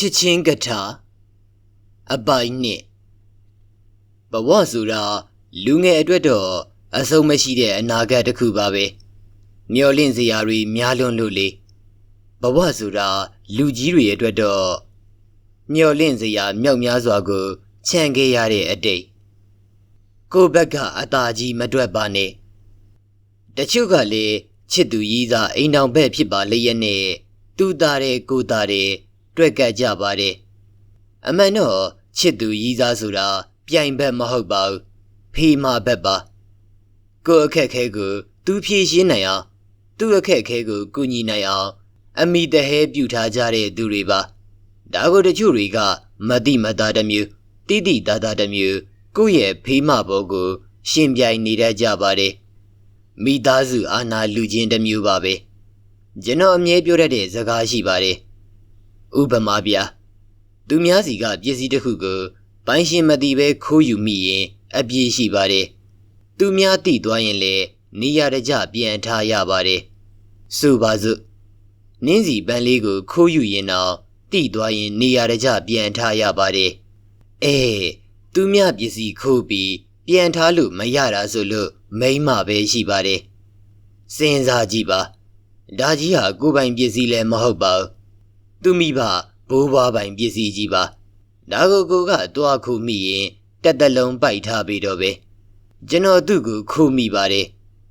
ချစ်ချင်းကထာအပိုင်နှစ်ဘဝဆိုတာလူငယ်အတွက်တော့အဆုံးမရှိတဲ့အနာဂတ်တစ်ခုပါပဲမျော်လင့်စရာတွေများလွန်းလို့လေဘဝဆိုတာလူကြီးတွေအတွက်တော့မျော်လင့်စရာမြောက်များစွာကိုခြံခဲ့ရတဲ့အတိတ်ကိုယ့်ဘက်ကအသာကြီးမတွက်ပါနဲ့တချို့ကလေချစ်သူကြီးစားအိမ်တောင်ဘက်ဖြစ်ပါလေရဲ့နဲ့တူတာတဲ့ကိုတာတဲ့ တွက်ကပ်ကြပါတယ်အမှန်တော့ချစ်သူကြီးစားဆိုတာပြိုင်ဘက်မဟုတ်ပါဘူးဖေးမဘက်ပါကိုယ့်အခက်ခဲကိုသူဖြည့်ရှင်းနိုင်အောင်သူ့အခက်ခဲကိုကူညီနိုင်အောင်အမိတဟဲပြုထားကြတဲ့သူတွေပါဒါကိုတချို့တွေကမတိမတာတစ်မျိုးတိတိတာတာတစ်မျိုးကိုယ့်ရဲ့ဖေးမဘောကိုရှင်ပြိုင်နေတတ်ကြပါတယ်မိသားစုအာနာလူချင်းတစ်မျိုးပါပဲကျွန်တော်အမြဲပြောတတ်တဲ့စကားရှိပါတယ် ဥပမာဗျာသူများစီကပစ္စည်းတစ်ခုကိုပိုင်ရှင်မသိပဲခိုးယူမိရင် အပြည့်ရှိပါတယ်သူများတိသွားရင်လည်းနေရတကြပြန်ထားရပါတယ်ဆိုပါစို့နင်းစီပန်းလေးကိုခိုးယူရင်တော့တိသွားရင်နေရတကြပြန်ထားရပါတယ်အဲသူများပစ္စည်းခိုးပြီးပြန်ထားလို့မရတာဆိုလို့မိမ့်မပဲရှိပါတယ်စဉ်းစားကြည့်ပါဒါကြီးဟာကိုယ်ပိုင်ပစ္စည်းလည်းမဟုတ်ပါဘူး သူမိဘဘိုးဘွားပိုင်ပစ္စည်းကြီးပါဒါကိုကိုကတွားခုမိရင်တက်တလုံးပိုက်ထားပြီးတော့ပဲကျွန်တော်သူ့ကိုခုမိပါတယ်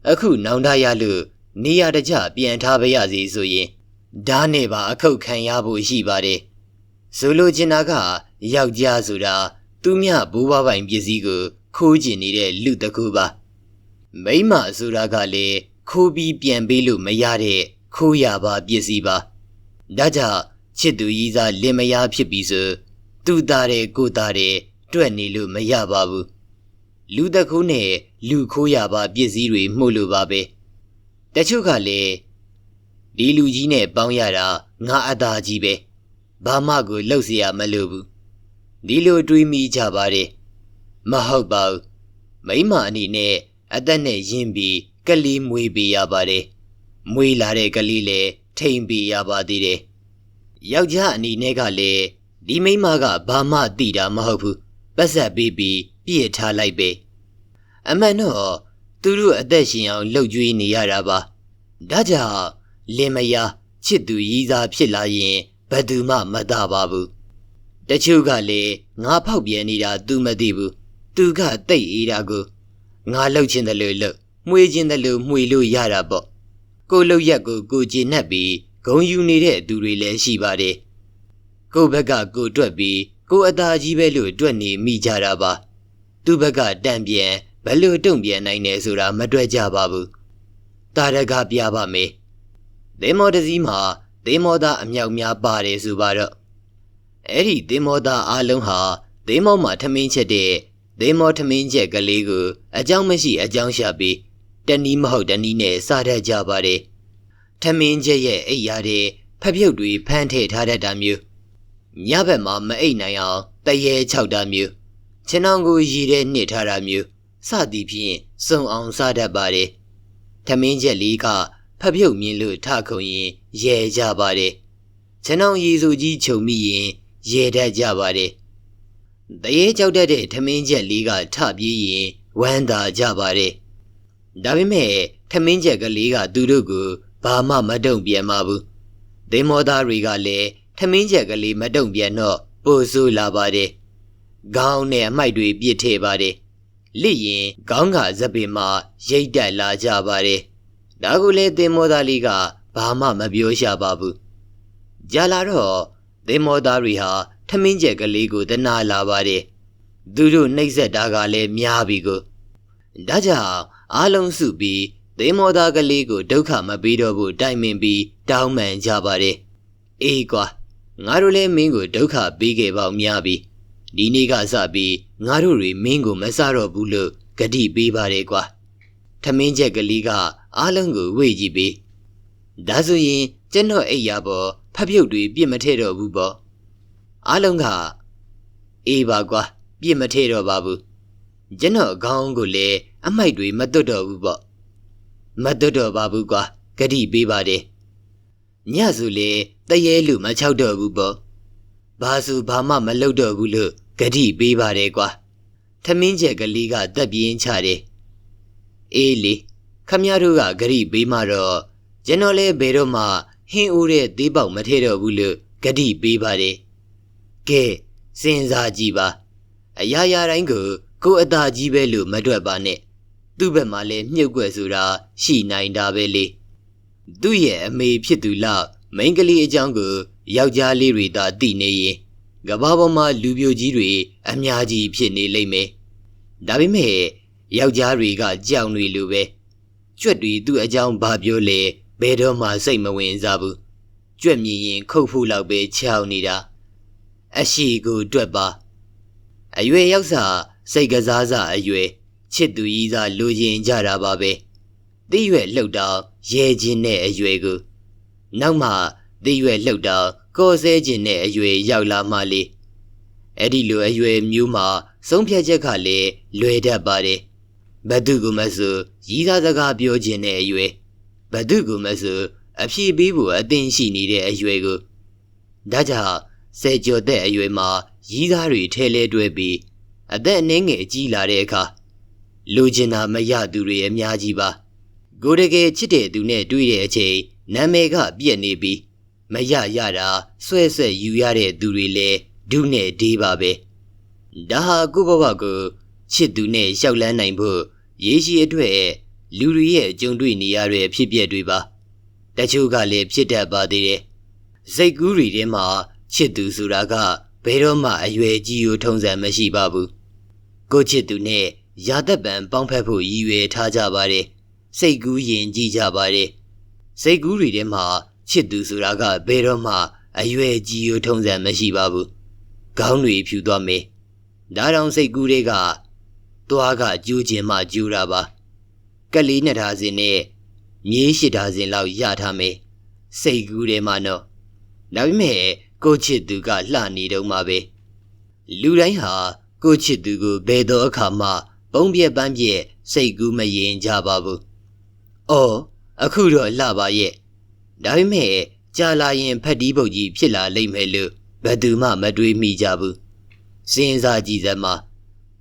အခုနောင်တရလို့နေရတကြပြန်ထားပါရစေဆိုရင်ဓာနဲ့ပါအခုတ်ခံရဖို့ရှိပါတယ်ဆိုလိုချင်တာကယောက်ျားဆိုတာသူမြဘိုးဘွားပိုင်ပစ္စည်းကိုခိုးကျင်နေတဲ့လူတစ်ခုပါမိမဆိုတာကလည်းခိုးပြီးပြန်ပေးလို့မရတဲ့ခိုးရပါပစ္စည်းပါဒါကြောင့် ချစ်သူကြီးစားလင်မယားဖြစ်ပြီဆိုသူသားတဲ့ကိုသားတဲ့တွက်နေလို့မရပါဘူးလူတကူနဲ့လူခိုးရပါပစ္စည်းတွေမှုလို့ပါပဲတချို့ကလည်းဒီလူကြီးနဲ့ပေါင်းရတာငါအသာကြီးပဲဘာမှကိုလှုပ်เสียမလို့ဘူးဒီလိုတွေးမိကြပါတယ်မဟုတ်ပါဘူးမိမအနေနဲ့အသက်နဲ့ရင်းပြီးကလေးမွေးပေးရပါတယ်မွေးလာတဲ့ကလေးလည်းထိန်ပေးရပါသေးတယ် ယောက်ျားအနေနဲ့ကလည်းဒီမိန်းမကဘာမှသိတာမဟုတ်ဘူးပတ်ဆက်ပေးပြီးပြည့်ထားလိုက်ပဲအမှန်တော့သူတို့အသက်ရှင်အောင်လှုပ်ကြွေးနေရတာပါဒါကြောင့်လင်မယားချစ်သူရည်စားဖြစ်လာရင်ဘယ်သူမှမသာပါဘူးတချို့ကလည်းငါဖောက်ပြန်နေတာသူမသိဘူးသူကတိတ်အေးတာကိုငါလှုပ်ခြင်းတယ်လို့လှုပ်မှွေခြင်းတယ်လို့မှွေလို့ရတာပေါ့ကိုလှုပ်ရက်ကိုကိုကျင်နှက်ပြီး ဂုံယူနေတဲ့သူတွေလည်းရှိပါတယ်ကိုဘက်ကကိုတွက်ပြီးကိုအသာကြီးပဲလို့တွက်နေမိကြတာပါသူဘက်ကတံပြန်ဘလို့တုံ့ပြန်နိုင်တယ်ဆိုတာမတွက်ကြပါဘူးတာရကပြပါမယ်သင်္မောတစည်းမှာသင်္မောသားအမြောက်များပါတယ်ဆိုပါတော့အဲ့ဒီသင်္မောသားအလုံးဟာသင်္မောမှာထမင်းချက်တဲ့သင်္မောထမင်းချက်ကလေးကိုအကြောင်းမရှိအကြောင်းရှာပြီးတနည်းမဟုတ်တနည်းနဲ့စားတတ်ကြပါတယ် ထမင်းချက်ရဲ့အိပ်ရာတဲ့ဖက်ပြုတ်တွေဖမ်းထည့်ထားတတ်တာမျိုးညဘက်မှာမအိပ်နိုင်အောင်တရေခြောက်တာမျိုးခြေနှောင်ကိုရည်တဲ့နှစ်ထားတာမျိုးစသည်ဖြင့်စုံအောင်စားတတ်ပါတယ်ထမင်းချက်လေးကဖက်ပြုတ်မြင်လို့ထခုံရင်ရဲကြပါတယ်ခြေနှောင်ရည်စုကြီးခြုံမိရင်ရဲတတ်ကြပါတယ်တရေကြောက်တတ်တဲ့ထမင်းချက်လေးကထပြေးရင်ဝမ်းသာကြပါတယ်ဒါပေမဲ့ထမင်းချက်ကလေးကသူတို့ကို ဘာမှမတုံ့ပြန်ပါဘူးသင်္မောသားတွေကလည်းထမင်းချက်ကလေးမတုံ့ပြန်တော့ပိုဆိုးလာပါတယ်ခေါင်းနဲ့အမိုက်တွေပြစ်ထည့်ပါတယ်လိရင်ခေါင်းကဇပင်မှာရိတ်တက်လာကြပါတယ်ဒါကိုလည်းသင်္မောသားလေးကဘာမှမပြောရှာပါဘူးကြာလာတော့သင်္မောသားတွေဟာထမင်းချက်ကလေးကိုတနာလာပါတယ်သူတို့နှိပ်စက်တာကလည်းများပြီကိုဒါကြောင့်အားလုံးစုပြီး သေမောသားကလေးကိုဒုက္ခမပေးတော့ဘူးတိုင်ပင်ပြီးတောင်းပန်ကြပါတယ်အေးကွာငါတို့လည်းမင်းကိုဒုက္ခပေးခဲ့ပေါများပြီဒီနေ့ကစပြီးငါတို့တွေမင်းကိုမဆတော့ဘူးလို့ဂတိပေးပါတယ်ကွာထမင်းချက်ကလေးကအားလုံးကိုဝေ့ကြည့်ပြီးဒါဆိုရင်ကျွန်တော်အိပ်ရပေါ်ဖပ်ပြုတ်တွေပြစ်မထည့်တော့ဘူးပေါ့အားလုံးကအေးပါကွာပြစ်မထည့်တော့ပါဘူးကျွန်တော်ခေါင်းကိုလည်းအမိုက်တွေမတွတ်တော့ဘူးပေါ့ မတွတ်တော့ပါဘူးကွာဂတိပေးပါတယ်ညဆိုလေတရေလူမချောက်တော့ဘူးပေါ့ဘာစုဘာမှမလုပ်တော့ဘူးလို့ဂတိပေးပါတယ်ကွာထမင်းချက်ကလေးကတက်ပြင်းချတယ်အေးလေခမရတို့ကဂရိပေးမှတော့ကျွန်တော်လည်းဘယ်တော့မှဟင်းဦးတဲ့သေးပေါက်မထဲတော့ဘူးလို့ဂတိပေးပါတယ်ကဲစဉ်းစားကြည့်ပါအရာရာတိုင်းကိုကိုယ်အသာကြီးပဲလို့မတွက်ပါနဲ့ သူ့ဘက်မှာလည်းမြုပ်ွက်ဆိုတာရှိနိုင်တာပဲလေသူ့ရဲ့အမေဖြစ်သူလောက်မိန်းကလေးအကြောင်းကိုယောက်ျားလေးတွေသာသိနေရင်ကဘာပေါ်မှာလူပြိုကြီးတွေအများကြီးဖြစ်နေလိမ့်မယ်ဒါပေမဲ့ယောက်ျားတွေကကြောင်တွေလိုပဲကျွတ်တွေသူ့အကြောင်းဘာပြောလဲဘယ်တော့မှစိတ်မဝင်စားဘူးကျွတ်မြင်ရင်ခုတ်ဖို့လောက်ပဲချောင်းနေတာအရှိကိုတွက်ပါအရွယ်ရောက်စာစိတ်ကစားစာအရွယ် ချစ်သူကြီးစားလူရင်ကြတာပါပဲတိရွယ်လှုပ်တော့ရဲခြင်းနဲ့အရွယ်ကိုနောက်မှတိရွယ်လှုပ်တော့ကော်ဆဲခြင်းနဲ့အရွယ်ရောက်လာမှလေအဲ့ဒီလိုအရွယ်မျိုးမှာဆုံးဖြတ်ချက်ကလည်းလွယ်တတ်ပါတယ်ဘသူကမဆိုရီးသားစကားပြောခြင်းနဲ့အရွယ်ဘသူကမဆိုအဖြေပေးဖို့အသင်ရှိနေတဲ့အရွယ်ကိုဒါကြောင့်ဆယ်ကျော်တဲ့အရွယ်မှာရီးသားတွေထဲလဲတွဲပြီးအသက်အနည်းငယ်ကြီးလာတဲ့အခါ လူကျင်တာမရသူတွေအများကြီးပါကိုတကယ်ချစ်တဲ့သူနဲ့တွေ့တဲ့အချိန်နာမည်ကပြက်နေပြီးမရရတာဆွဲဆွဲယူရတဲ့သူတွေလည်းဒုနဲ့ဒေးပါပဲဒါဟာကိုဘဘကိုချစ်သူနဲ့ရှောက်လန်းနိုင်ဖို့ရေရှိအတွက်လူတွေရဲ့ကြုံတွေ့နေရတဲ့ဖြစ်ပျက်တွေပါတချို့ကလည်းဖြစ်တတ်ပါသေးတယ်စိတ်ကူးတွေထဲမှာချစ်သူဆိုတာကဘယ်တော့မှအရွယ်ကြီးကိုထုံးစံမရှိပါဘူးကိုချစ်သူနဲ့ ရာသက်ပံပေါင်းဖက်ဖို့ရည်ရွယ်ထားကြပါတယ်စိတ်ကူးရင်ကြည့်ကြပါတယ်စိတ်ကူးတွေထဲမှာချစ်သူဆိုတာကဘယ်တော့မှအရွယ်ကြီးကိုထုံးစံမရှိပါဘူးခေါင်းတွေဖြူသွားမယ်ဒါတောင်စိတ်ကူးတွေကသွားကကျူးခြင်းမှကျူးတာပါကလေးနှစ်ထားစဉ်နဲ့မြေးရှိထားစဉ်လောက်ရထားမယ်စိတ်ကူးတွေမှာတော့ဒါပေမဲ့ကိုချစ်သူကလှနေတော့မှပဲလူတိုင်းဟာကိုချစ်သူကိုဘယ်တော့အခါမှ ပုံပြက်ပန်းပြက်စိတ်ကူးမရင်ကြပါဘူး။အော်အခုတော့လှပါရဲ့။ဒါပေမဲ့ကြာလာရင်ဖက်တီးပုတ်ကြီးဖြစ်လာလိမ့်မယ်လို့ဘယ်သူမှမတွေးမိကြဘူး။စဉ်းစားကြည့်စမ်းပါ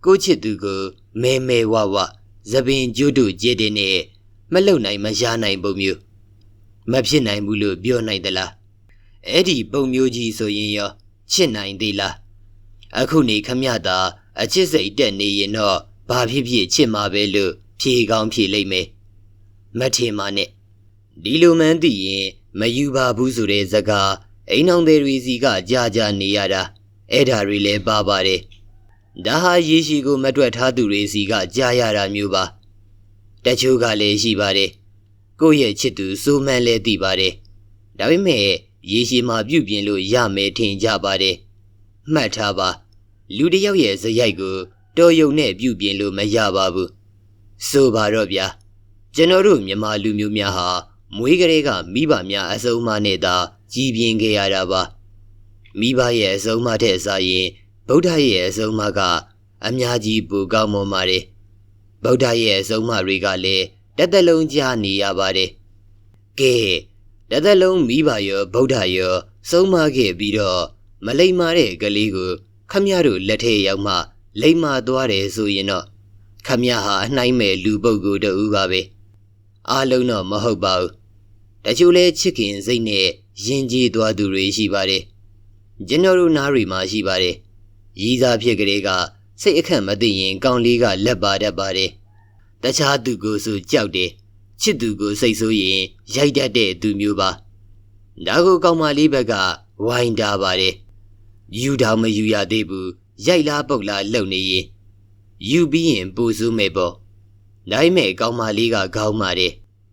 ကိုချစ်သူကိုမဲမဲဝဝသပင်ကျွတ်တို့ကြည်တဲ့နဲ့မလုံနိုင်မရနိုင်ပုံမျိုးမဖြစ်နိုင်ဘူးလို့ပြောနိုင်သလားအဲ့ဒီပုံမျိုးကြီးဆိုရင်ရောချစ်နိုင်သေးလားအခုနေခမရတာအချစ်စိတ်တက်နေရင်တော့ ဘာဖြစ်ဖြစ်ချစ်မှာပဲလို့ဖြေကောင်းဖြေလိုက်မယ်မထင်ပါနဲ့ဒီလိုမှန်းသိရင်မယူပါဘူးဆိုတဲ့စကားအိမ်အောင်တွေရီစီကကြာကြာနေရတာအဲ့ဒါတွေလည်းပါပါတယ်ဒါဟာရေရှိကိုမတွက်ထားသူတွေစီကကြားရတာမျိုးပါတချို့ကလည်းရှိပါတယ်ကိုယ့်ရဲ့ချစ်သူစိုးမှန်းလဲသိပါတယ်ဒါပေမဲ့ရေရှိမှာပြုတ်ပြင်လို့ရမယ်ထင်ကြပါတယ်မှတ်ထားပါလူတစ်ယောက်ရဲ့ဇယိုက်ကို တော်ယုံနဲ့ပြုတ်ပြင်လို့မရပါဘူးဆိုပါတော့ဗျာကျွန်တော်တို့မြန်မာလူမျိုးများဟာမွေးကလေးကမိဘများအစုံမနဲ့သာကြီးပြင်းခဲ့ရတာပါမိဘရဲ့အစုံမတဲ့အစားရင်ဗုဒ္ဓရဲ့အဆုံးအမကအများကြီးပိုကောင်းမွန်ပါတယ်ဗုဒ္ဓရဲ့အဆုံးအမတွေကလည်းတက်တက်လုံးကြားနေရပါတယ်ကဲတက်တက်လုံးမိဘရောဗုဒ္ဓရောဆုံးမခဲ့ပြီးတော့မလိမ္မာတဲ့ကလေးကိုခမရတို့လက်ထဲရောက်မှ လိမ္မာသွားတယ်ဆိုရင်တော့ခမရဟာအနှိုင်းမဲ့လူပုဂ္ဂိုလ်တူပါပဲအားလုံးတော့မဟုတ်ပါဘူးတချို့လဲချစ်ခင်စိတ်နဲ့ယဉ်ကျေးသွားသူတွေရှိပါတယ်ကျွန်တော်တို့နားတွေမှာရှိပါတယ်ရီးစားဖြစ်ကလေးကစိတ်အခက်မသိရင်ကောင်းလေးကလက်ပါတတ်ပါတယ်။တခြားသူကိုဆိုကြောက်တယ်။ချစ်သူကိုစိတ်ဆိုးရင်ရိုက်တတ်တဲ့သူမျိုးပါ။ဒါကိုကောင်းမလေးဘက်ကဝိုင်းတာပါတယ်။ယူတောင်မယူရသေးဘူး။ ရိုက်လားပုတ်လားလှုပ်နေရင်ယူပြီးရင်ပူစုမဲ့ပေါ့။ဒါပေမဲ့ကောင်းမလေးကခေါင်းပါတယ်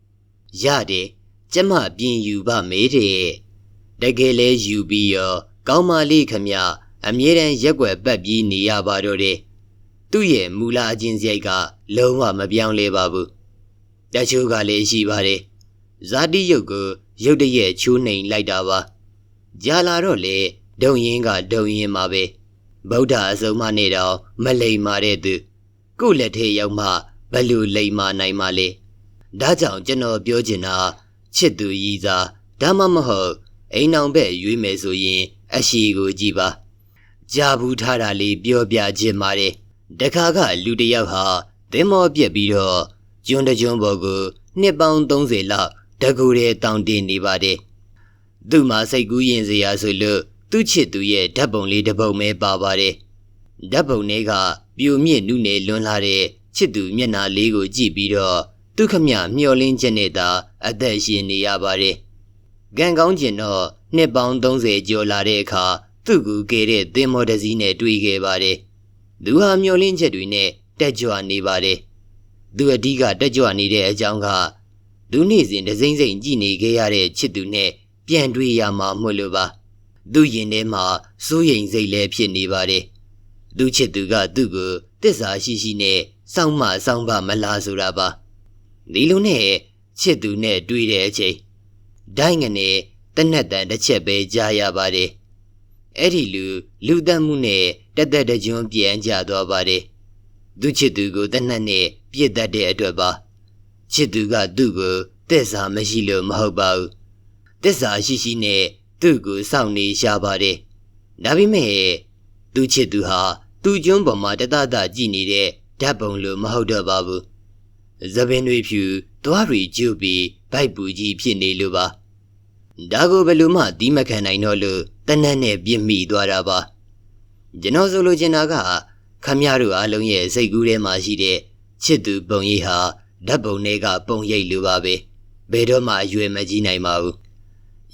။ရတယ်ကျမပြင်ယူပါမေးတဲ့။တကယ်လဲယူပြီးရောကောင်းမလေးခမအမြဲတမ်းရက်ွယ်ပတ်ပြီးနေရပါတော့တယ်။သူ့ရဲ့မူလအချင်းစရိုက်ကလုံးဝမပြောင်းလဲပါဘူး။တချို့ကလည်းရှိပါတယ်။ဇာတိယုတ်ကိုရုတ်တရက်ချိုးနှိမ်လိုက်တာပါ။ကြာလာတော့လေဒုံရင်ကဒုံရင်မှာပဲ။ ဗုဒ္ဓအစုံမနဲ့တော့မလိမ်မာတဲ့သူကို့လက်ထဲရောက်မှဘလို့လိမ်မာနိုင်မှလဲ။ဒါကြောင့်ကျွန်တော်ပြောချင်တာချစ်သူရည်စားဒါမှမဟုတ်အိမ်အောင်ဘက်ရွေးမယ်ဆိုရင် အရှိကိုကြည်ပါကြာဘူးထားတာလေးပြောပြခြင်းပါတယ်တခါကလူတစ်ယောက်ဟာသင်္ဘောပြက်ပြီးတော့ကျွန်းတကျွန်းပေါ်ကိုနှစ်ပေါင်း30လောက်တကူတဲ့တောင်တင်နေပါတယ်သူ့မှာစိတ်ကူးရင်စရာဆိုလို့ သူ့ချစ်သူရဲ့ဓာတ်ပုံလေးတစ်ပုဒ်ပဲပါပါတယ်ဓာတ်ပုံလေးကပြိုမြင့်နုနယ်လွန်းလာတဲ့ချစ်သူမျက်နှာလေးကိုကြည့်ပြီးတော့သူခမမျောလင်းချက်နဲ့သာအသက်ရှင်နေရပါတယ်။ကံကောင်းကျင်တော့နှစ်ပေါင်း30ကျော်လာတဲ့အခါသူ့ကိုကယ်တဲ့သင်္ဘောတစ်စီးနဲ့တွေ့ခဲ့ပါတယ်။သူဟာမျောလင်းချက်တွေနဲ့တက်ကြွနေပါတယ်။သူအဓိကတက်ကြွနေတဲ့အကြောင်းကသူနေ့စဉ်ဒစိမ့်စိမ့်ကြည့်နေခဲ့ရတဲ့ချစ်သူနဲ့ပြန်တွေ့ရမှာမဟုတ်လို့ပါ။ သူ့ရင်ထဲမှာစိုးရိမ်စိတ်လည်းဖြစ်နေပါတယ်။သူချစ်သူကသူ့ကိုတစ္ဆာရှိရှိနဲ့စောင့်မစောင့်ပါမလားဆိုတာပါဒီလိုနဲ့ချစ်သူနဲ့တွေ့တဲ့အချိန်ဒိုင်းငနဲ့တနက်တန်တစ်ချက်ပဲကြားရပါတယ်အဲ့ဒီလူလူတတ်မှုနဲ့တက်တက်တကြွပြန်ကြသွားပါတယ်သူချစ်သူကိုတနက်နဲ့ပြစ်တတ်တဲ့အတွက်ပါချစ်သူကသူ့ကိုတက်စာမရှိလို့မဟုတ်ပါဘူးတက်စာရှိရှိနဲ့ သူ့ကိုစောင့်နေရှာပါတယ်ဒါပေမဲ့သူချစ်သူဟာသူ့ကျွန်းပေါ်မှာတတတကြည့်နေတဲ့ဓာတ်ပုံလိုမဟုတ်တော့ပါဘူး။သပင်တွေဖြူသွားရီကျုပ်ပြီးဗိုက်ပူကြီးဖြစ်နေလို့ပါ။ဒါကိုဘယ်လိုမှတီးမခံနိုင်တော့လို့တနက်နဲ့ပြစ်မိသွားတာပါ။ကျွန်တော်ဆိုလိုချင်တာကခမရတို့အားလုံးရဲ့စိတ်ကူးထဲမှာရှိတဲ့ချစ်သူပုံရိပ်ဟာဓာတ်ပုံတွေကပုံရိပ်လိုပါပဲ။ဘယ်တော့မှအရွယ်မကြီးနိုင်ပါဘူး။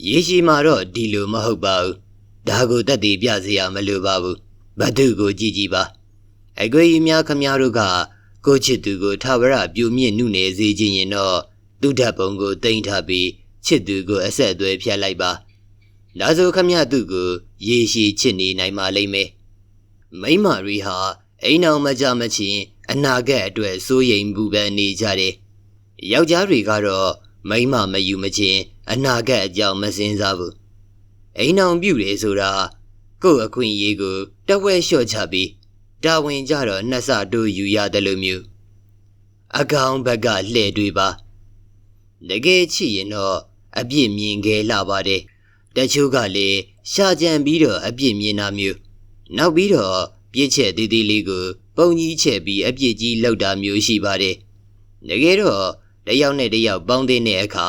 ရေရှိမှာတော့ဒီလိုမဟုတ်ပါဘူး။ဒါကိုတက်တည်ပြစေရမလိုပါဘူး။ဘသူကိုကြည့်ကြည့်ပါ။အကွေကြီးများခမည်းတော်ကကိုချစ်သူကိုထဝရပြူမြင့်နှုနေစေခြင်းရင်တော့သူ့ဓာတ်ပုံကိုတင်ထားပြီးချစ်သူကိုအဆက်အသွယ်ဖြတ်လိုက်ပါဒါဆိုခမည်းသူကိုရေရှည်ချစ်နေနိုင်ပါလိမ့်မယ်မိမရီဟာအိမ်အောင်မကြမချင်းအနာဂတ်အတွက်စိုးရိမ်ပူပန်နေကြတယ်ယောက်ျားတွေကတော့မိမမယူမချင်း အနာဂတ်အကြောင်းမစင်စားဘူးအိမ်အောင်ပြုတယ်ဆိုတာကို့အခွင့်အရေးကိုတဝဲလျှော့ချပြီးတာဝန်ကြတော့နှစ်ဆတို့ယူရတယ်လို့မျိုးအကောင်ဘက်ကလှဲ့တွေပါတကယ်ချစ်ရင်တော့အပြစ်မြင်ခဲ့လာပါတယ်တချို့ကလည်းရှာကြံပြီးတော့အပြစ်မြင်တာမျိုးနောက်ပြီးတော့ပြစ်ချက်သေးသေးလေးကိုပုံကြီးချက်ပြီးအပြစ်ကြီးလောက်တာမျိုးရှိပါတယ်တကယ်တော့တယောက်နဲ့တယောက်ပေါင်းတဲ့အခါ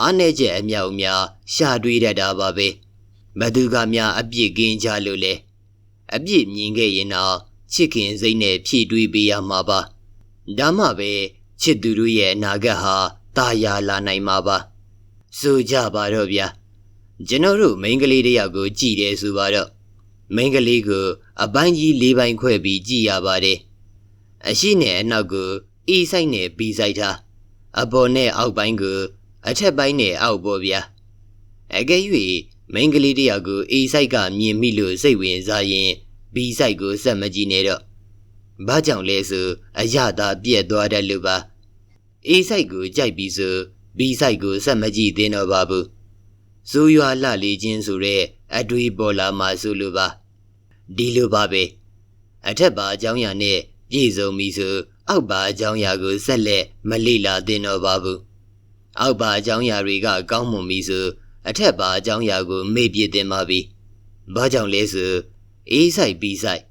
အားနေချက်အမြောက်များရှာတွေးတတ်တာပါပဲဘသူကများအပြစ်ကင်းကြလို့လဲအပြစ်မြင်ခဲ့ရင်တော့ချစ်ခင်စိတ်နဲ့ဖြည့်တွေးပေးရမှာပါဒါမှပဲချစ်သူတို့ရဲ့အနာဂတ်ဟာတာယာလာနိုင်မှာပါဆိုကြပါတော့ဗျာကျွန်တော်တို့မိန်းကလေးတယောက်ကိုကြည်တယ်ဆိုပါတော့မိန်းကလေးကိုအပိုင်းကြီး၄ပိုင်းခွဲပြီးကြည်ရပါတယ်အရှိနဲ့အနောက်ကိုအီဆိုင်နဲ့ဘီဆိုင်ထားအပေါ်နဲ့အောက်ပိုင်းကို အထက်ပိုင်းနဲ့အောက်ပေါ်ဗျာအကယ်၍မိန်းကလေးတယောက်ကိုအီဆိုင်ကမြင်မိလို့စိတ်ဝင်စားရင်ဘီဆိုင်ကိုစက်မကြည့်နဲ့တော့ဘာကြောင့်လဲဆိုအရသာပြက်သွားတယ်လို့ပါအေးဆိုင်ကိုကြိုက်ပြီးဆိုဘီဆိုင်ကိုစက်မကြည့်သေးတော့ပါဘူးဇူရွာလှလေးချင်းဆိုတဲ့အတွေးပေါ်လာမှဆိုလိုပါဒီလိုပါပဲအထက်ပါအကြောင်းအရာနဲ့ပြည့်စုံပြီဆိုအောက်ပါအကြောင်းအရာကိုဆက်လက်မလေ့လာသင့်တော့ပါဘူး အောက်ပါအကြောင်းအရာတွေကကောင်းမွန်ပြီဆိုအထက်ပါအကြောင်းအရာကိုမေ့ပြစ်တင်ပါပြီဘာကြောင့်လဲဆိုအေးဆိုင်ပြီးဆိုင်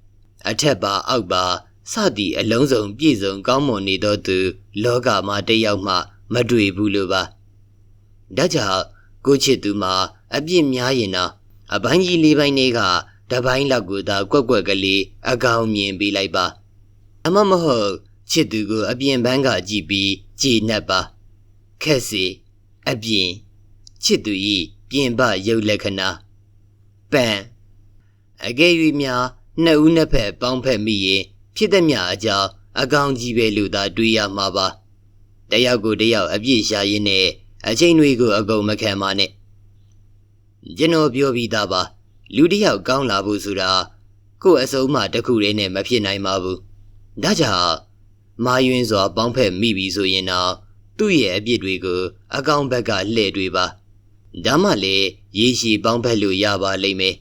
အထက်ပါအောက်ပါစသည်အလုံးစုံပြည့်စုံကောင်းမွန်နေသောသူ လောကမှာတယောက်မှ မတွေ့ဘူးလို့ပါဒါကြောင့်ကိုချစ်သူမှာအပြစ်များရင်တော့အပိုင်းကြီးလေးပိုင်းတွေကတပိုင်းလောက်ကိုသာကွက်ကွက်ကလေးအကောင်မြင်ပေးလိုက်ပါအမမဟုတ်ချစ်သူကိုအပြင်ပန်းကကြည့်ပြီးကြည်နှက်ပါ ခက်စီအပြင်ချစ်သူဤပြင်ပရုပ်လက္ခဏာပန်အကယ်၍များနှစ်ဦးနှစ်ဖက်ပေါင်းဖက်မိရင်ဖြစ်သည်များအကြောင်းအကောင်ကြီးပဲလို့သာတွေးရမှာပါတယောက်ကိုတယောက်အပြစ်ရှာရင်းနဲ့အချိန်တွေကိုအကုန်မခံပါနဲ့ကျွန်တော်ပြောပြီးသားပါလူတယောက်ကောင်းလာဖို့ဆိုတာကို့အစုံမှတစ်ခုတည်းနဲ့မဖြစ်နိုင်ပါဘူးဒါကြောင့်မာယွင်းစွာပေါင်းဖက်မိပြီဆိုရင်တော့ သူ့ရဲ့အပြစ်တွေကိုအကောင်ဘက်ကလှည့်တွေပါဒါမှလည်းရေရှည်ပေါင်းဖက်လို့ရပါလိမ့်မယ်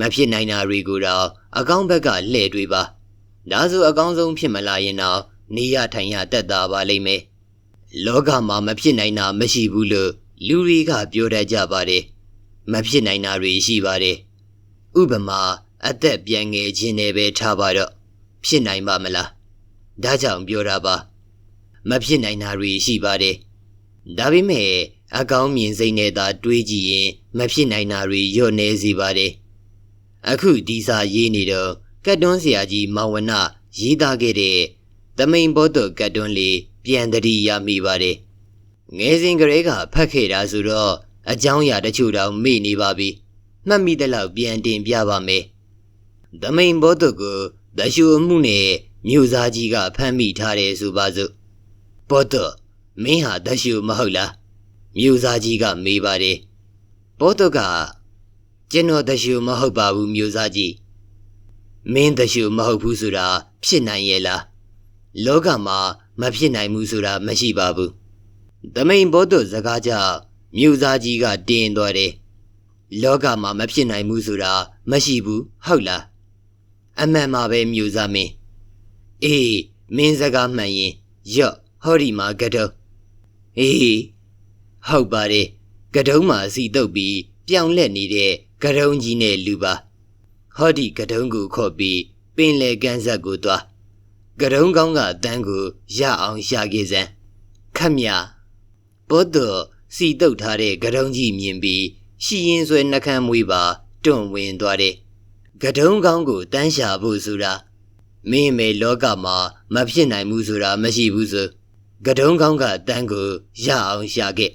မဖြစ်နိုင်တာတွေကိုတော့အကောင်းဘက်ကလှည့်တွေးပါဒါဆိုအကောင်းဆုံးဖြစ်မလာရင်တော့နေရထိုင်ရတက်တာပါလိမ့်မယ်လောကမှာမဖြစ်နိုင်တာမရှိဘူးလို့လူတွေကပြောတတ်ကြပါတယ်မဖြစ်နိုင်တာတွေရှိပါတယ်ဥပမာအသက်ပြန်ငယ်ခြင်းနဲ့ပဲထားပါတော့ဖြစ်နိုင်ပါမလားဒါကြောင့်ပြောတာပါ မဖြစ်နိုင်တာတွေရှိပါတယ်ဒါပေမဲ့အကောင်းမြင်စိတ်နဲ့သာတွေးကြည့်ရင်မဖြစ်နိုင်တာတွေညော့နေစေပါတယ်အခုဒီစာရေးနေတော့ကတ်တွန်းဆရာကြီးမောင်ဝနရေးသားခဲ့တဲ့သမိန်ဘောတော်ကတ်တွန်းလေးပြန်တတိရမိပါတယ်ငယ်စဉ်ကလေးကဖတ်ခဲ့တာဆိုတော့အကြောင်းအရာတချို့တောင်မေ့နေပါပြီမှတ်မိတဲ့လောက်ပြန်တင်ပြပါမယ်သမိန်ဘောတော်ကိုတရှူမှုနဲ့မြို့သားကြီးကဖမ်းမိထားတယ်ဆိုပါစို့ ဘောတော်မင်းဟာတရှူမဟုတ်လားမြို့သားကြီးကမေးပါတယ်ဘောတော်ကကျွန်တော်တရှူမဟုတ်ပါဘူးမြို့သားကြီးမင်းတရှူမဟုတ်ဘူးဆိုတာဖြစ်နိုင်ရဲ့လားလောကမှာမဖြစ်နိုင်ဘူးဆိုတာမရှိပါဘူးသမိန်ဘောတော်စကားကြောင့်မြို့သားကြီးကတင်းသွားတယ်လောကမှာမဖြစ်နိုင်ဘူးဆိုတာမရှိဘူးဟုတ်လားအမှန်မှာပဲမြို့သားမင်းအေးမင်းစကားမှန်ရင်ရော့ ဟောဒီမှာကတော့အေးဟုတ်ပါတယ်ကတုံးမှာစီတုပ်ပြီးပြောင်းလဲနေတဲ့ကတုံးကြီးနဲ့လူပါဟောဒီကတုံးကိုခေါ်ပြီးပင်လေကန်းဆက်ကိုသွားကတုံးကောင်းကတန်းကိုရအောင်ရှာခဲ့စမ်းခမညာဘောတော်စီတုပ်ထားတဲ့ကတုံးကြီးမြင်ပြီးရှီရင်ဆွဲနှကမ်းမွေးပါတွန့်ဝင်သွားတဲ့ကတုံးကောင်းကိုတန်းရှာဖို့ဆိုတာမင်းမေလောကမှာမဖြစ်နိုင်ဘူးဆိုတာမရှိဘူးဆို ကတုံးကောင်းကတန်းကိုရအောင်ရှာခဲ့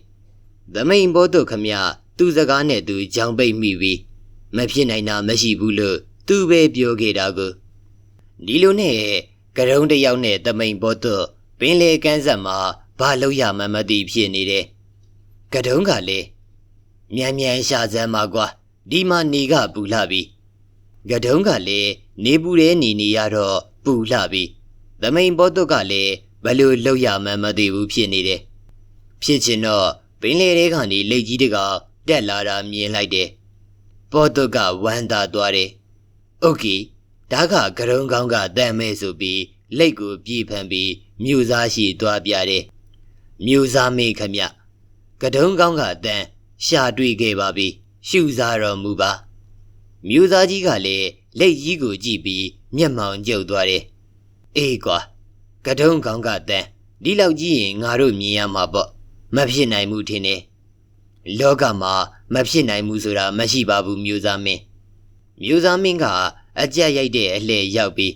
သမိန်ဘောတို့ခမသူစကားနဲ့သူကြောင်ပိတ်မိပြီးမဖြစ်နိုင်တာမရှိဘူးလို့သူပဲပြောခဲ့တာကိုဒီလိုနဲ့ကရုံးတယောက်နဲ့သမိန်ဘောတို့ပင်လေကန်းဆက်မှာဘာလို့ရမှမသိဖြစ်နေတယ်ကတုံးကလည်းမြန်မြန်ရှာစမ်းပါကွာဒီမှာနေကပူလာပြီကတုံးကလည်းနေပူတဲ့နေနေရတော့ပူလာပြီသမိန်ဘောတို့ကလည်း ဘလို့လောက်ရမှန်းမသိဘူးဖြစ်နေတယ်ဖြစ်ချင်တော့ပင်လေတွေကနေလိတ်ကြီးတကတက်လာတာမြင်လိုက်တယ်ပေါ်တုတ်ကဝမ်းသာသွားတယ်။ဟုတ်ကီဒါကကရုံကောင်းကတန်မဲ့ဆိုပြီးလက်ကိုပြေးဖန်ပြီးမြူစားရှိသွားပြတယ်။မြူစားမေခမကဒုံကောင်းကတန်ရှာတွေ့ခဲ့ပါပြီ။ရှူစားတော်မူပါ။မြူစားကြီးကလည်းလက်ကြီးကိုကြည့်ပြီးမျက်မှောင်ကျုပ်သွားတယ်။အေးကွာ ကတုံးကောင်းကတန်ဒီလောက်ကြီးရင်ငါတို့မြင်ရမှာပေါ့မဖြစ်နိုင်ဘူးထင်တယ်လောကမှာမဖြစ်နိုင်ဘူးဆိုတာမရှိပါဘူးမျိုးသားမင်းမျိုးသားမင်းကအကြက်ရိုက်တဲ့အလှဲ့ရောက်ပြီး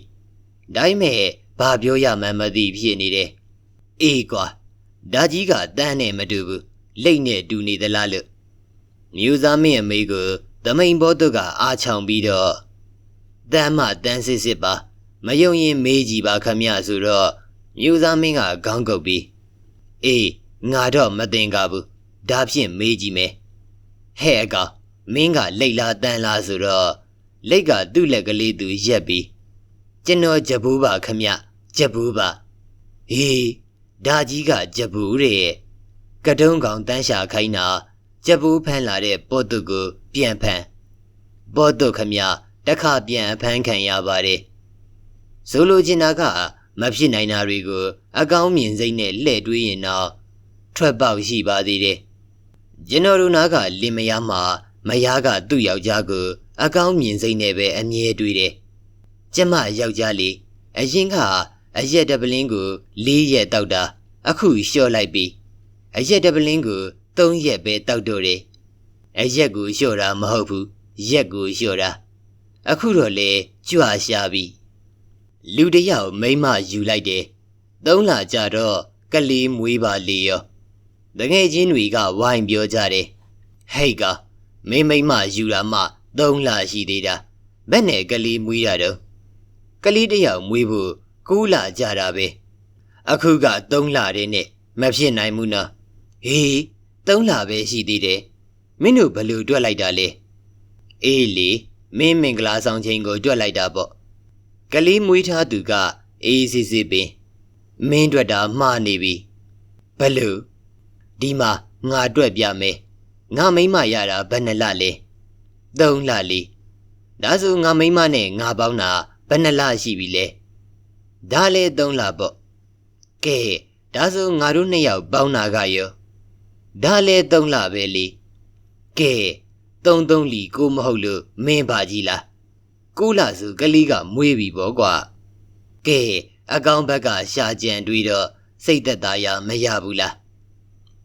ဒါပေမဲ့ဘာပြောရမှန်းမသိဖြစ်နေတယ်အေးကွာဒါကြီးကတန်းနဲ့မတူဘူးလိတ်နဲ့တူနေသလားလို့မျိုးသားမင်းအမေကိုသမိန်ဘောတုကအားချောင်ပြီးတော့တန်းမတန်းစစ်စစ်ပါ မယုံရင်မေးကြည့်ပါခမရဆိုတော့မျိုးသားမင်းကခေါင်းကုပ်ပြီးအေးငါတော့မတင်ကားဘူးဒါဖြင့်မေးကြည့်မယ်ဟဲ့အကောင်မင်းကလိတ်လားတန်လားဆိုတော့လိတ်ကသူ့လက်ကလေးသူရက်ပြီးကျွန်တော်ကြဘူးပါခမကြဘူးပါဟေးဒါကြီးကကြဘူးတဲ့ကတုံးကောင်တန်းရှာခိုင်းတာကြဘူးဖမ်းလာတဲ့ပို့တုကိုပြန်ဖမ်းပို့တုခမတခါပြန်ဖမ်းခံရပါတယ် ဆိုလိုချင်တာကမဖြစ်နိုင်တာတွေကို အကောင်းမြင်စိတ်နဲ့လှည့်တွေးရင်တော့ထွက်ပေါက်ရှိပါသေးတယ်ကျွန်တော်တို့နားကလင်မယားမှာမယားကသူ့ယောက်ျားကိုအကောင်းမြင်စိတ်နဲ့ပဲအမြဲတွေးတယ်ကျမယောက်ျားလေးအရင်ကအရက်တပလင်းကို၄ရက်တောက်တာအခုလျှော့လိုက်ပြီအရက်တပလင်းကို၃ရက်ပဲတောက်တော့တယ်အရက်ကိုလျှော့တာမဟုတ်ဘူးရက်ကိုလျှော့တာအခုတော့လေကြွရှာပြီ လူတယောက်မိမယူလိုက်တယ်သုံးလာကြတော့ကလေးမွေးပါလေရောတငယ်ချင်းတွေကဝိုင်းပြောကြတယ်ဟိတ်ကမင်းမိမယူလာမှသုံးလာရှိသေးတာဘယ်နဲ့ကလေးမွေးတာတော့ကလေးတယောက်မွေးဖို့ကူးလာကြတာပဲအခုကသုံးလာတဲ့နဲ့မဖြစ်နိုင်ဘူးနော်ဟေးသုံးလာပဲရှိသေးတယ်မင်းတို့ဘလို့တွက်လိုက်တာလဲအေးလေမင်းမင်္ဂလာဆောင်ချိန်ကိုတွက်လိုက်တာပေါ့ ကလေးမွေးထားသူကအေးစစ်စစ်ပင်မင်းတွက်တာမှားနေပြီဘလို့ဒီမှာငါအတွက်ပြမယ်ငါမိမရတာဘယ်နှလလဲသုံးလလေးဒါဆိုငါမိမနဲ့ငါပေါင်းတာဘယ်နှလရှိပြီလဲဒါလဲသုံးလပေါ့ကဲဒါဆိုငါတို့နှစ်ယောက်ပေါင်းတာကရောဒါလဲသုံးလပဲလေကဲဘတုံတုံလီကိုမဟုတ်လို့မင်းပါကြီးလား ကိုလာစုကလေးကမွေးပြီပေါ့ကွာကဲအကောင်ဘက်ကရှာကြံတွေးတော့စိတ်သက်သာရမရဘူးလား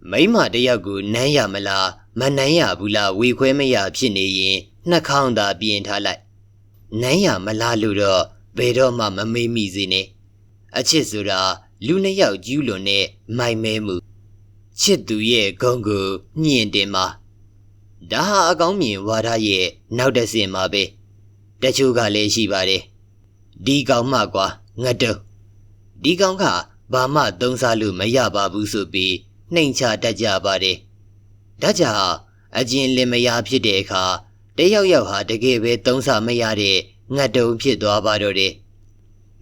မိမတယောက်ကိုနမ်းရမလားမနမ်းရဘူးလားဝေခွဲမရဖြစ်နေရင်နှက်ခေါင်းသာပြင်ထားလိုက်နမ်းရမလားလို့တော့ဘယ်တော့မှမမေးမိစေနဲ့အချစ်ဆိုတာလူနှစ်ယောက်ကျူးလွန်တဲ့မိုင်မဲမှုချစ်သူရဲ့ဂုံကိုညှင်တင်ပါဒါဟာအကောင်းမြင်ဝါဒရဲ့နောက်တစ်ဆင့်ပါပဲ တချို့ကလည်းရှိပါတယ်ဒီကောင်မှကွာငတ်တုံဒီကောင်ကဘာမှသုံးစားလို့မရပါဘူးဆိုပြီးနှိမ်ချတတ်ကြပါတယ်ဒါကြောင့်အကျဉ်လင်မယားဖြစ်တဲ့အခါတယောက်ယောက်ဟာတကယ်ပဲသုံးစားမရတဲ့ငတ်တုံဖြစ်သွားပါတော့တယ်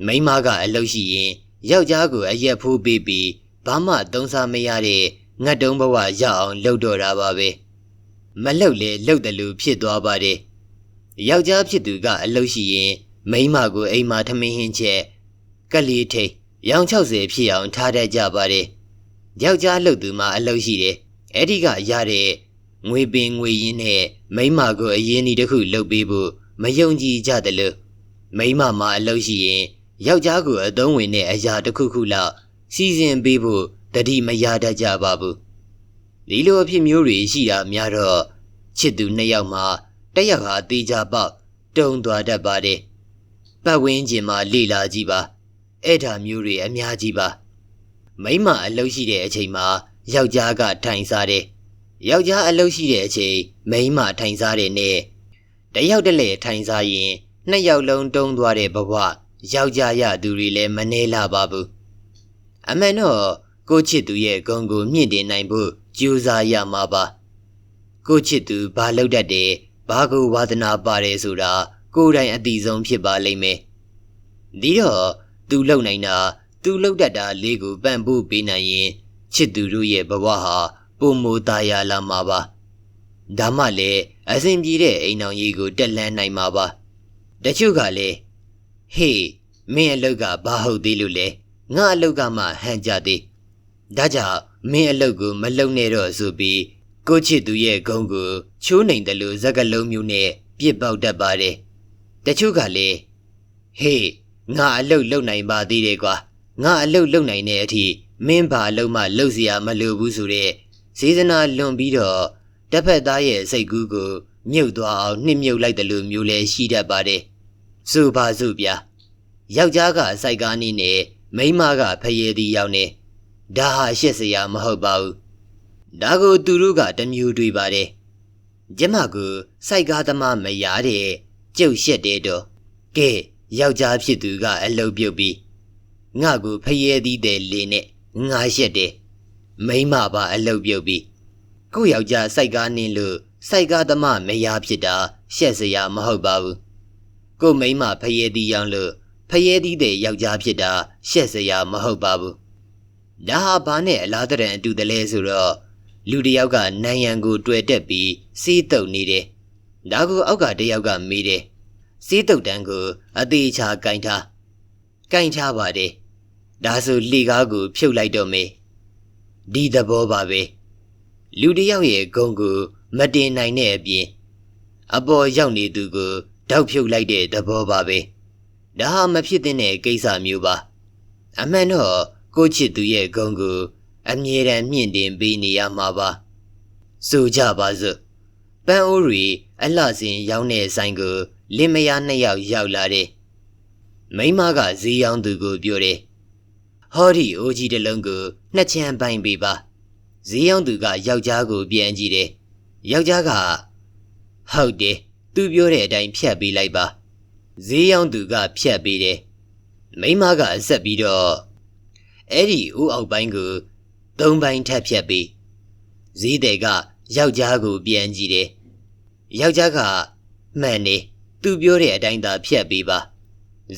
မိန်းမကအလုပ်ရှိရင်ယောက်ျားကိုအရက်ဖိုးပေးပြီးဘာမှသုံးစားမရတဲ့ငတ်တုံးဘဝရအောင်လှုပ်တော့တာပါပဲမလှုပ်လေလှုပ်တယ်လို့ဖြစ်သွားပါတယ် ယောက်ျားဖြစ်သူကအလုပ်ရှိရင်မိန်းမကိုအိမ်မှာထမင်းဟင်းချက်ကလေးထိတ်ရောင်60ဖြစ်အောင်ထားတတ်ကြပါတယ်ယောက်ျားလှုပ်သူမှာအလုပ်ရှိတယ်အဲ့ဒီကရတဲ့ငွေပင်ငွေရင်းနဲ့မိန်းမကိုအရင်ဒီတစ်ခုလှုပ်ပေးဖို့မယုံကြည်ကြတယ်လို့မိန်းမမှာအလုပ်ရှိရင်ယောက်ျားကိုအသုံးဝင်တဲ့အရာတစ်ခုခုလောက်စီစဉ်ပေးဖို့တတိမရတတ်ကြပါဘူးဒီလိုအဖြစ်မျိုးတွေရှိတာများတော့ချစ်သူနှစ်ယောက်မှာ တစ်ယောက်ဟာတေချာပေါက်တုံသွားတတ်ပါတယ်ပတ်ဝန်းကျင်မှာလေလာကြည့်ပါအဲ့ဒါမျိုးတွေအများကြီးပါမိမအလုပ်ရှိတဲ့အချိန်မှာယောက်ျားကထိုင်စားတယ်ယောက်ျားအလုပ်ရှိတဲ့အချိန်မိန်းမထိုင်စားတယ်နဲ့တယောက်တည်းလေထိုင်စားရင်နှစ်ယောက်လုံးတုံးသွားတဲ့ဘဝယောက်ျားရသူတွေလည်းမနှဲလာပါဘူးအမှန်တော့ကိုချစ်သူရဲ့ဂုံကိုမြင့်တင်နိုင်ဖို့ကြိုးစားရမှာပါကိုချစ်သူဘာလုပ်တတ်တယ် ဘာကိုဝါသနာပါတယ်ဆိုတာကိုယ်တိုင်အတိဆုံးဖြစ်ပါလိမ့်မယ်ဒီတော့သူလုံနိုင်တာသူလုံတတ်တာလေးကိုပံ့ပိုးပေးနိုင်ရင်ချစ်သူတို့ရဲ့ဘဝဟာပုံမူသားရလာမှာပါဒါမှလည်းအစဉ်ပြေတဲ့အိမ်အောင်ကြီးကိုတက်လန်းနိုင်မှာပါတချို့ကလည်းဟေးမင်းအလုတ်ကဘာဟုတ်သေးလို့လဲငါအလုတ်ကမှဟန်ကြသေးဒါကြောင့်မင်းအလုတ်ကိုမလုံနဲ့တော့ဆိုပြီး ကိုချစ်သူရဲ့ဂုံကိုချိုးနိုင်တယ်လို့ဇက်ကလုံးမျိုးနဲ့ပြစ်ပေါက်တတ်ပါတယ်။တချို့ကလည်းဟေးငါအလုတ်လုံနိုင်ပါသေးတယ်ကွာ။ငါအလုတ်လုံနိုင်တဲ့အထိမင်းဘာလုံးမှလုံစရာမလိုဘူးဆိုတဲ့စေစနာလွန်ပြီးတော့တစ်ဖက်သားရဲ့စိတ်ကူးကိုမြုပ်သွားအောင်နှစ်မြုပ်လိုက်တယ်လို့မျိုးလည်းရှိတတ်ပါတယ်။ဆိုပါစို့ဗျာ။ယောက်ျားကအစိုက်ကားနေနဲ့မိန်းမကဖရေသည်ရောက်နေဒါဟာရှက်စရာမဟုတ်ပါဘူး။ ဒါကိုသူတို့ကတမျိုးတွေးပါတယ်။ကျမကိုစိုက်ကားသမားမရတဲ့ကျုပ်ရှက်တဲ့တော့ကဲယောက်ျားဖြစ်သူကအလုတ်ပြုတ်ပြီးငါကိုဖရေသည်တဲ့လေနဲ့ငါရှက်တယ်မိမပါအလုတ်ပြုတ်ပြီးကိုယောက်ျားစိုက်ကားနင်းလို့စိုက်ကားသမားမယားဖြစ်တာရှက်စရာမဟုတ်ပါဘူးကိုမိမဖရေသည်ရောင်းလို့ဖရေသည်တဲ့ယောက်ျားဖြစ်တာရှက်စရာမဟုတ်ပါဘူးဒါဟာဘာနဲ့အလားတရန်အတူတလဲဆိုတော့ လူတယောက်ကနိုင်ရန်ကိုတွေ့တက်ပြီးစီးတုပ်နေတယ်ဒါကိုအောက်ကတယောက်ကမေးတယ်စီးတုပ်တန်းကိုအသေးချာကင်ထားကင်ထားပါတယ်ဒါဆိုလှေကားကို ဖြုတ်လိုက်တော့မေးဒီသဘောပါပဲလူတယောက်ရဲ့ဂုံကို မတင်နိုင်တဲ့အပြင်အပေါ်ရောက်နေသူကိုတောက်ဖြုတ်လိုက်တဲ့သဘောပါပဲဒါဟာမဖြစ်တဲ့ကိစ္စမျိုးပါအမှန်တော့ကိုချစ်သူရဲ့ဂုံကို အမြဲတမ်းမြင့်တင်ပေးနေရမှာပါဆိုကြပါစို့ပန်းအိုးရီအလှစင်ရောင်းတဲ့ဆိုင်ကိုလင်မယားနှစ်ယောက်ရောက်လာတယ်မိမကဈေးရောင်းသူကိုပြောတယ်ဟောဒီအိုကြီးတစ်လုံးကိုနှစ်ချမ်းပိုင်ပေးပါဈေးရောက်သူကယောက်ျားကိုပြန်ကြည့်တယ်ယောက်ျားကဟုတ်တယ်သူပြောတဲ့အတိုင်းဖြတ်ပေးလိုက်ပါဈေးရောက်သူကဖြတ်ပေးတယ်မိမကအဆက်ပြီးတော့အဲ့ဒီဦးအောက်ပိုင်းကို သုံးပိုင်းထပ်ဖြတ်ပေးဈေးတဲ့ကယောက်ျားကိုပြန်ကြည့်တယ်ယောက်ျားကမှန်နေသူပြောတဲ့အတိုင်းသာဖြတ်ပေးပါ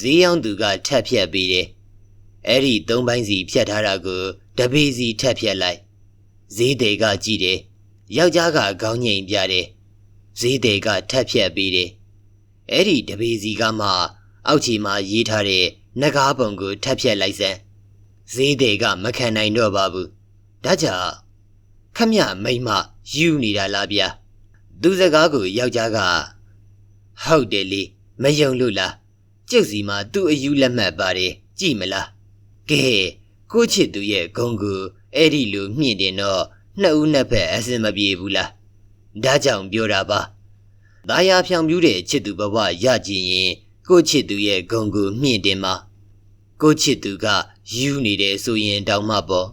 ဈေးရောက်သူကထပ်ဖြတ်ပေးတယ်အဲ့ဒီသုံးပိုင်းစီဖြတ်ထားတာကိုတပေစီထပ်ဖြတ်လိုက်ဈေးတယ်ကကြည့်တယ်ယောက်ျားကခေါင်းငိမ်ပြတယ်ဈေးတယ်ကထပ်ဖြတ်ပြီးတယ်အဲ့ဒီတပေစီကမှအောက်ချီမှာရေးထားတဲ့နဂါးပုံကိုထပ်ဖြတ်လိုက်စမ်းဈေးတယ်ကမခံနိုင်တော့ပါဘူး ဒါကြောင့်ခမမိမယူနေတာလားဗျာဘသူစကားကိုယောက်ျားကဟုတ်တယ်လေမယုံလို့လားကျုပ်စီမှာသူ့အယူလက်မှတ်ပါတယ်ကြည့်မလားကဲကိုချစ်သူရဲ့ဂုံကူအဲ့ဒီလိုမြင့်တင်တော့နှစ်ဦးနှစ်ဖက်အစင်မပြေဘူးလားဒါကြောင့်ပြောတာပါဒါယာဖြောင်ပြူးတဲ့ချစ်သူဘဝရကြည်ရင်ကိုချစ်သူရဲ့ဂုံကူမြင့်တင်မှာကိုချစ်သူကယူနေတယ်ဆိုရင်တောင်မှပေါ့